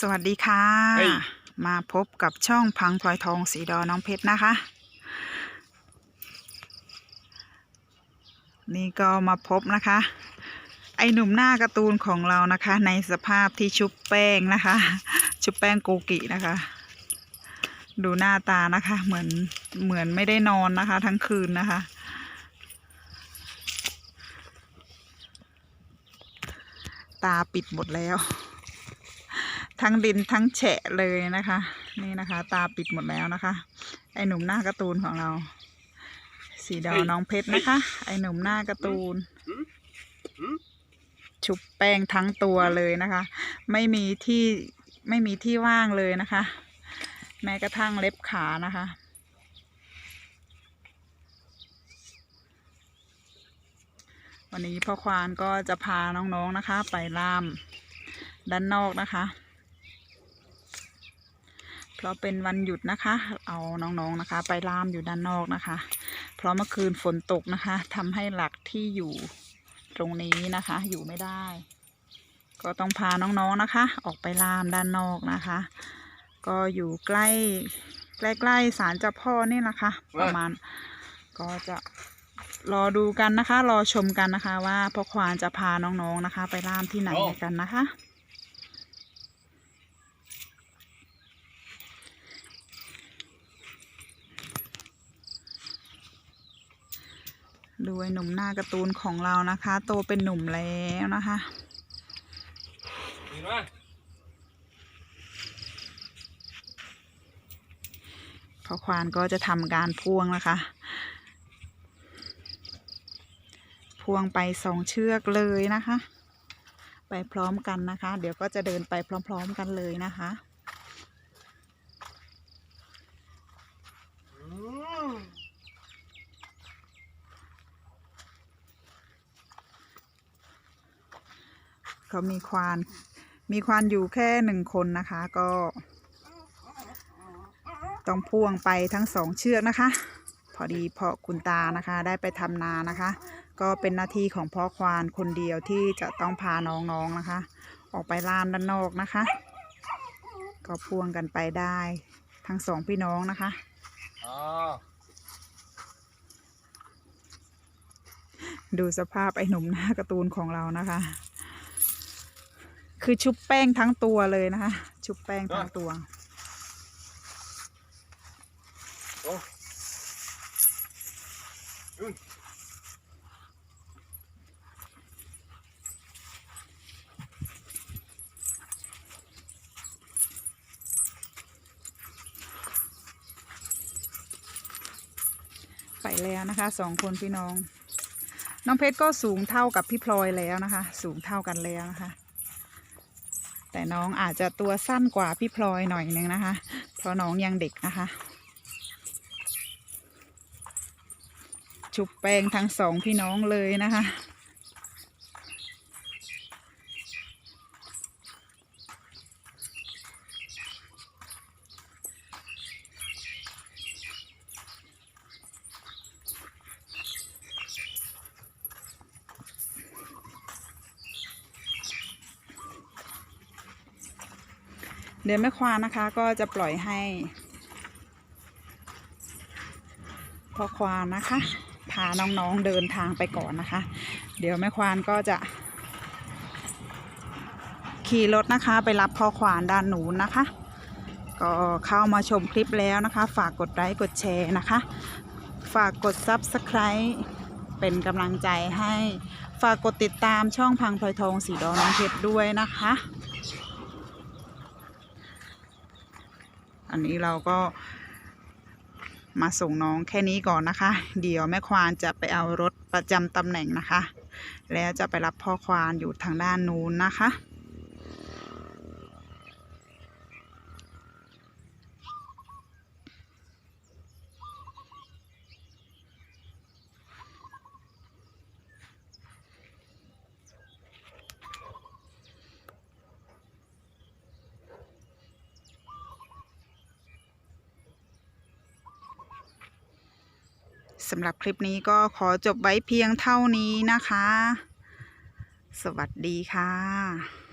สวัสดีค่ะ เฮ้ย มาพบกับช่องพังพลอยทองสีดอน้องเพชรนะคะ นี่ก็มาพบนะคะ ไอหนุ่มหน้าการ์ตูนของเรานะคะ ในสภาพที่ชุบแป้งนะคะ ชุบแป้งโกกินะคะ ดูหน้าตานะคะ เหมือนเหมือนไม่ได้นอนนะคะ ทั้งคืนนะคะ ตาปิดหมดแล้ว ทั้งดินทั้งแฉะเลยนะคะ นี่นะคะ ตาปิดหมดแล้วนะคะ ไอหนุ่มหน้าการ์ตูนของเรา สีดาวน้องเพชรนะคะ ไอหนุ่มหน้าการ์ตูน ชุบแป้งทั้งตัวเลยนะคะ ไม่มีที่ไม่มีที่ว่างเลยนะคะ แม้กระทั่งเล็บขานะคะ วันนี้พ่อควานก็จะพาน้องๆนะคะ ไปล่ามด้านนอกนะคะ เพราะเป็นวันหยุดนะคะ เอาน้องๆนะคะ ไปล่ามอยู่ด้านนอกนะคะ เพราะเมื่อคืนฝนตกนะคะทำให้หลักที่อยู่ตรงนี้นะคะ อยู่ไม่ได้ ก็ต้องพาน้องๆนะคะ ออกไปล่ามด้านนอกนะคะ ก็อยู่ใกล้ใกล้ๆศาลเจ้าพ่อนี่แหละคะ ประมาณก็จะรอดูกันนะคะ รอชมกันนะคะ ว่าพ่อควานจะพาน้องๆนะคะ ไปล่ามที่ไหนกันนะคะ ดูไอ้หนุ่มหน้าการ์ตูนของเรานะคะ โตเป็นหนุ่มแล้วนะคะพอควานก็จะทำการพ่วงนะคะ พ่วงไปสองเชือกเลยนะคะ ไปพร้อมกันนะคะ เดี๋ยวก็จะเดินไปพร้อม ๆ กันเลยนะคะ อืม เขามีควาน มีควานอยู่แค่หนึ่งคนนะคะ ก็ ต้องพ่วงไปทั้งสองเชือกนะคะ พอดีเพาะคุณตานะคะ ได้ไปทำนานะคะ ก็เป็นหน้าที่ของพ่อควานคนเดียวที่จะต้องพาน้องๆนะคะ ออกไปล่ามด้านนอกนะคะ ก็พ่วงกันไปได้ทั้งสองพี่น้องนะคะดูสภาพไอ้หนุ่มหน้าการ์ตูนของเรานะคะ คือชุบแป้งทั้งตัวเลยนะคะ ชุบแป้งทั้งตัว ไปแล้วนะคะสองคนพี่น้อง น้องเพชรก็สูงเท่ากับพี่พลอยแล้วนะคะ สูงเท่ากันแล้วนะคะ แต่น้องอาจจะตัวสั้นกว่าพี่พลอยหน่อยนึงนะคะ เพราะน้องยังเด็กนะคะ ชุบแป้งทั้งสองพี่น้องเลยนะคะ เดี๋ยวแม่ควานนะคะก็จะปล่อยให้พ่อควานนะคะ พาน้องๆเดินทางไปก่อนนะคะ เดี๋ยวแม่ควานก็จะ ขี่รถนะคะไปรับพ่อควานด้านหนูนนะคะ ก็เข้ามาชมคลิปแล้วนะคะ ฝากกดไลค์กดแชร์นะคะ ฝากกด Subscribe เป็นกำลังใจให้ ฝากกดติดตามช่องพังพลอยทองสีดอน้องเพชรด้วยนะคะ อันนี้เราก็มาส่งน้องแค่นี้ก่อนนะคะ เดี๋ยวแม่ควานจะไปเอารถประจำตำแหน่งนะคะ แล้วจะไปรับพ่อควานอยู่ทางด้านนู้นนะคะ สำหรับคลิปนี้ก็ขอจบไว้เพียงเท่านี้นะคะ สวัสดีค่ะ